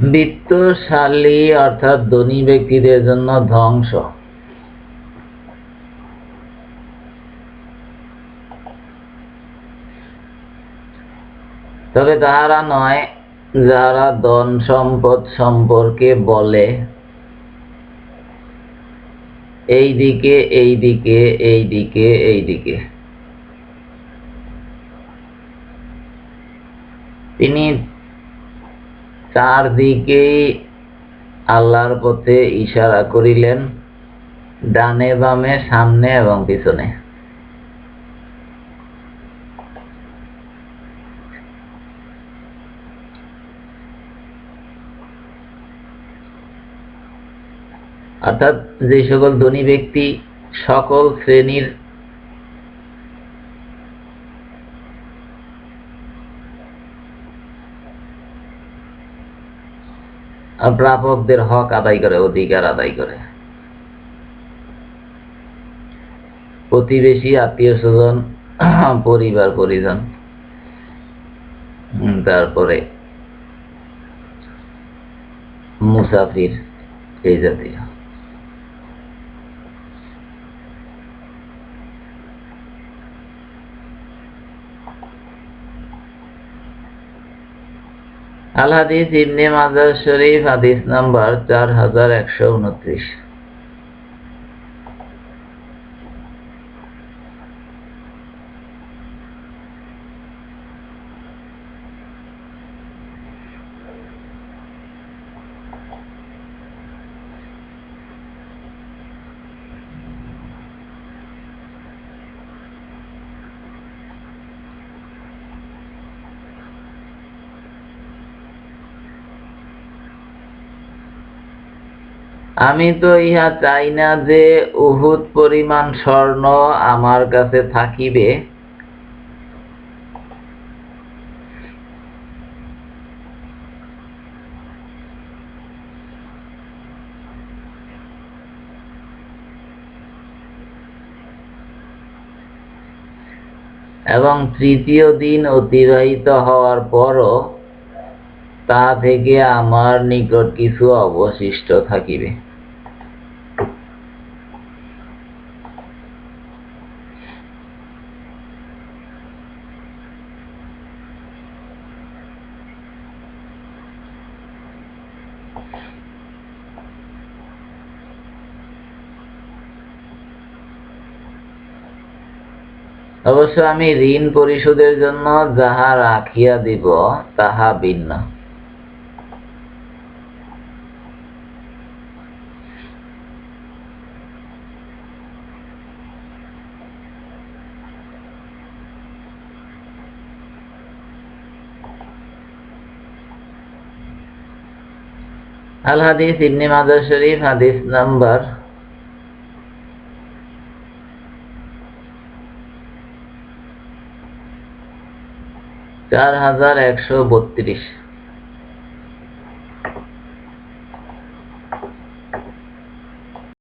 বিত্তশালী অর্থাৎ ধনী ব্যক্তিদের জন্য ধ্বংস। তবে তাহারা নয়, যারা ধন সম্পদ সম্পর্কে বলে, এই দিকে এই দিকে এই দিকে এই দিকে। তিনি চারদিকেই আল্লাহর পথে ইশারা করিলেন, ডানে বামে, সামনে এবং পিছনে। অর্থাৎ যে সকল ধনী ব্যক্তি সকল শ্রেণির প্রাপকদের হক আদায় করে, অধিকার আদায় করে। প্রতিবেশী, আত্মীয় স্বজন, পরিবার, পরিজন তারপরে মুসাফির এই জাতীয়। আল হাদিস ইবনে মাজার শরীফ হাদিস নাম্বার চার হাজার একশো উনত্রিশ। আমি তো ইহা চাই না যে উহুদ পরিমাণ স্বর্ণ আমার কাছে থাকিবে। এবং তৃতীয় দিন অতিবাহিত হওয়ার পরও তা থেকে আমার নিকট কিছু অবশিষ্ট থাকিবে। অবশ্য আমি ঋণ পরিশোধের জন্য যাহা রাখিয়া দিব, তাহা ভিন্ন। আল হাদিস ইবনে মাজার শরীফ, হাদিস নাম্বার চার হাজার একশো বত্রিশ।